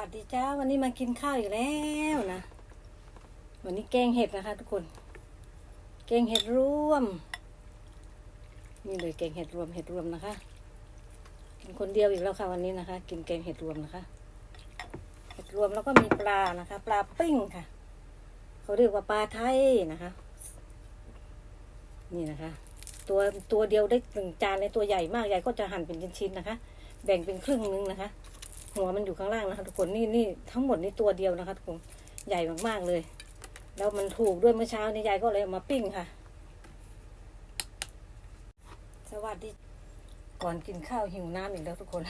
วัสดีจ้าวันนี้มากินข้าวอีกแล้วนะ วันนี้แกงเห็ดนะคะ ทุกคน แกงเห็ดรวม นี่เลยแกงเห็ดรวมเห็ดรวมนะคะกินคนเดียวอีกแล้วค่ะวันนี้นะคะ กินแกงเห็ดรวมนะคะ เห็ดรวมแล้วก็มีปลานะคะ ปลาปิ้งค่ะ เขาเรียกว่าปลาไทยนะคะ นี่นะคะ ตัวตัวเดียวได้หนึ่งจานในตัวใหญ่มากใหญ่ก็จะหั่นเป็นชิ้นๆนะคะ แบ่งเป็นครึ่งนึงนะคะ หัวมันอยู่ข้างล่างนะคะทุกคนนี่นี่ทั้งหมดนี่ตัวเดียวนะคะทุกคนใหญ่มากๆเลย แล้วมันถูกด้วยเมื่อเช้านี้ยายก็เลยมาปิ้งค่ะ สวัสดีก่อนกินข้าวหิวน้ำอีกแล้วทุกคน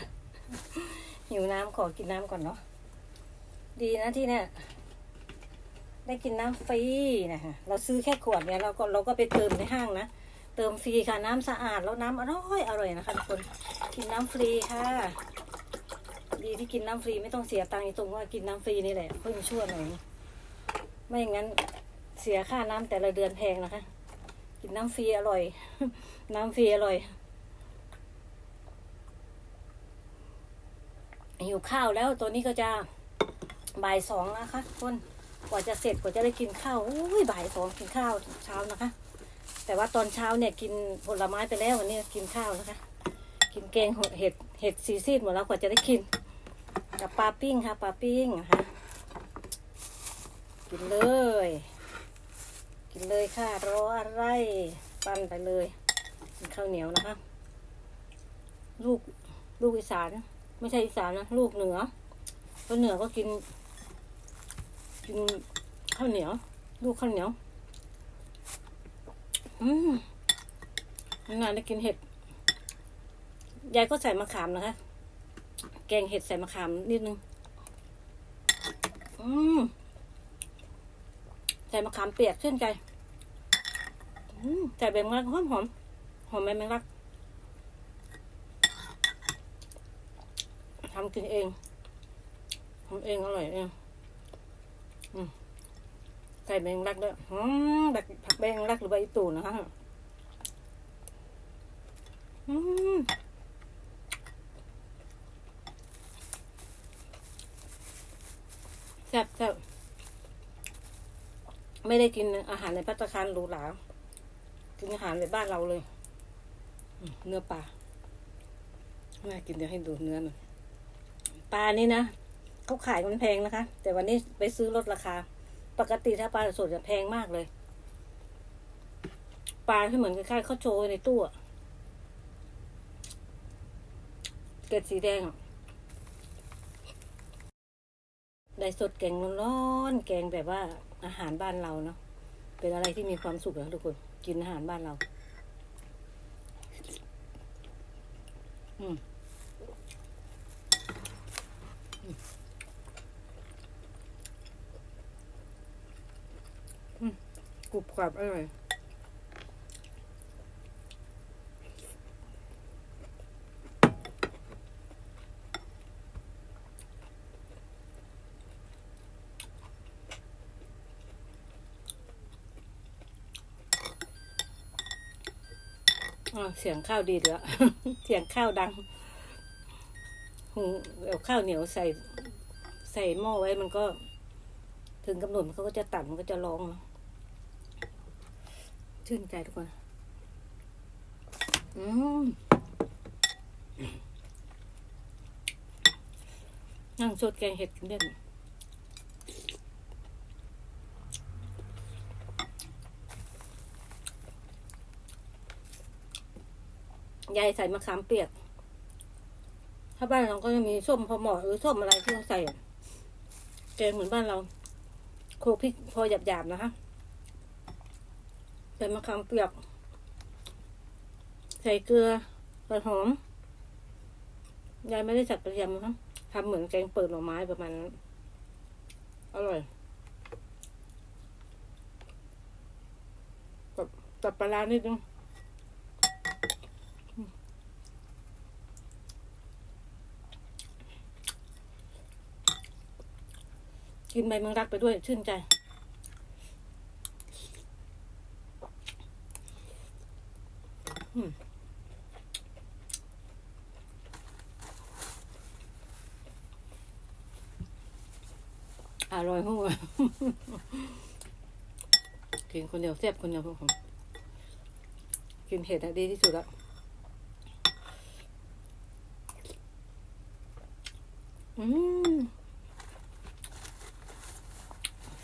หิวน้ำขอกินน้ำก่อนเนาะดีนะที่เนี่ยได้กินน้ำฟรีนะคะเราซื้อแค่ขวดเนี่ยเราก็เราก็ไปเติมในห้างนะเติมฟรีค่ะน้ำสะอาดแล้วน้ำอร่อยอร่อยนะคะทุกคนกินน้ำฟรีค่ะ ดีที่กินน้ำฟรีไม่ต้องเสียตังค์ตรงว่ากินน้ำฟรีนี่แหละเพิ่งชั่วหน่อยไม่อย่างนั้นเสียค่าน้ำแต่ละเดือนแพงนะคะ กินน้ำฟรีอร่อย น้ำฟรีอร่อยหิวข้าวแล้วตัวนี้ก็จะบ่ายสองนะคะคนกว่าจะเสร็จกว่าจะได้กินข้าวอุ้ยบ่ายสองกินข้าวเช้านะคะ แต่ว่าตอนเช้าเนี่ยกินผลไม้ไปแล้ววันนี้กินข้าวนะคะ กินแกงเห็ดเห็ดซีซีดหมดแล้วกว่าจะได้กิน กับปลาปิ้งค่ะปลาปิ้งนะคะกินเลย กินเลยค่ะรออะไรปั้นไปเลยกินข้าวเหนียวนะคะ ลูกลูกอีสาน ไม่ใช่อีสานนะลูกเหนือคนเหนือก็กิน กินข้าวเหนียว ลูกข้าวเหนียว อืมนานได้กินเห็ดยายก็ใส่มะขามนะคะ แกงเห็ดใส่มะขามนิดนึง อืมใส่มะขามเปียกชื่นใจอืมใส่ใบมงลักหอมหอมหอมใบแมงลักทำกินเองทำเองอร่อยเองอใส่ใบแมงลักด้วยอืมแบบผักใบแมงลักหรือใบอีตูนะคะอืม ซ่บแซ่บไม่ได้กินอาหารในพัตตาคารหรูหรากินอาหารในบ้านเราเลย เนื้อปลาน่ากินเดี๋ยวให้ดูเนื้อหน่อยปลานี่นะเขาขายมันแพงนะคะ แต่วันนี้ไปซื้อลดราคา ปกติถ้าปลาสดจะแพงมากเลย ปลาที่เหมือนคล้ายๆข้าวโชว์ในตู้เกล็ดสีแดงอะ ได้สดแกงร้อนๆแกงแบบว่าอาหารบ้านเราเนาะเป็นอะไรที่มีความสุขนะทุกคนกินอาหารบ้านเรา อืมอืมอืมกรุบกรับอร่อย เสียงข้าวดีแล้วเสียงข้าวดังหุงเอาข้าวเหนียวใส่ใส่หม้อไว้มันก็ ถึงกำหนดมันก็จะตัดมันก็จะร้องชื่นใจทุกคนอืมนั่งสดแกงเห็ดกันเด่น ยายใส่มะขามเปียก ถ้าบ้านเราก็จะมีส้มพอเหมาะหรือส้มอะไรที่เขาใส่อะแกงเหมือนบ้านเรา โคลกพริกพอหยาบๆนะคะใส่มะขามเปียก ใส่เกลือใส่หอม ยายไม่ได้จัดกระเทียมนะคะทำเหมือนแกงเปิดหน่อไม้ประมาณนั้นอร่อยกับตับปลาร้านิดนึง กินใบแมงลักไปด้วยชื่นใจ อืมอร่อยหัวกินคนเดียวแซ่บคนเดียวพวกผมกินเห็ดอะดีที่สุดละอืม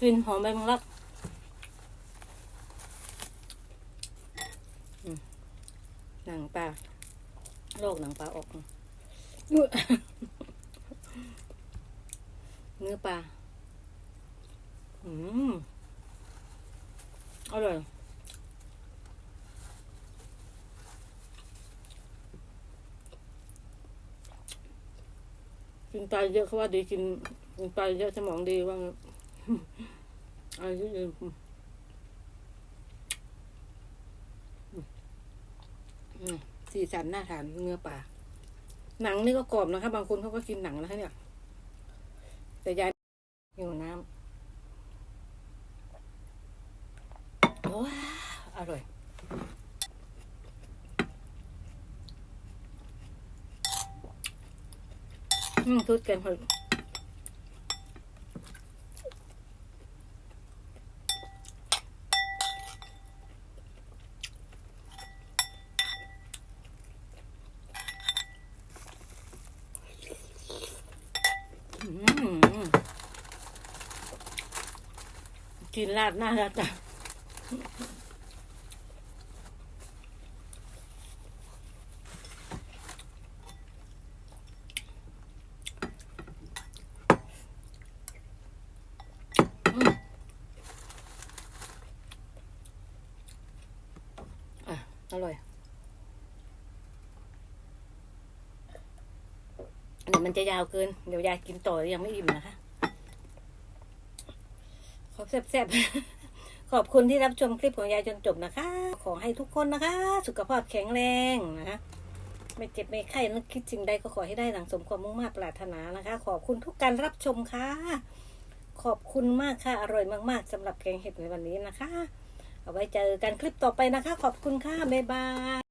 กลิ่นหอมใบมังลักอืมหนังปลาโรคหนังปลาออกอุ๊ยเนื้อปลา อืม อร่อยกินปลาเยอะเขาว่าดีกินกินปลาเยอะสมองดีว่างั้น อะไรที่ดีอืมสีสันน่าทานเนื้อปลาหนังนี่ก็กรอบนะคะ บางคนเขาก็กินหนังนะคะเนี่ย แต่ยายหิวน้ำโอ้อร่อยอืมทุดกันเถอะอืม กินราดหน้าราดตาอะอร่อยเดี๋ยวมันจะยาวเกิน เดี๋ยวยายกินต่อยังไม่อิ่มนะคะ แซ่บๆ ขอบคุณที่รับชมคลิปของยายจนจบนะคะ ขอให้ทุกคนนะคะ สุขภาพแข็งแรงนะคะ ไม่เจ็บไม่ไข้นึกคิดสิ่งใดก็ขอให้ได้ดังสมความมุ่งมา่ปรารถนานะคะ ขอบคุณทุกการรับชมค่ะ ขอบคุณมากค่ะ อร่อยมากๆสำหรับแกงเห็ดในวันนี้นะคะ เอาไว้เจอกันคลิปต่อไปนะคะ ขอบคุณค่ะ บ๊ายบาย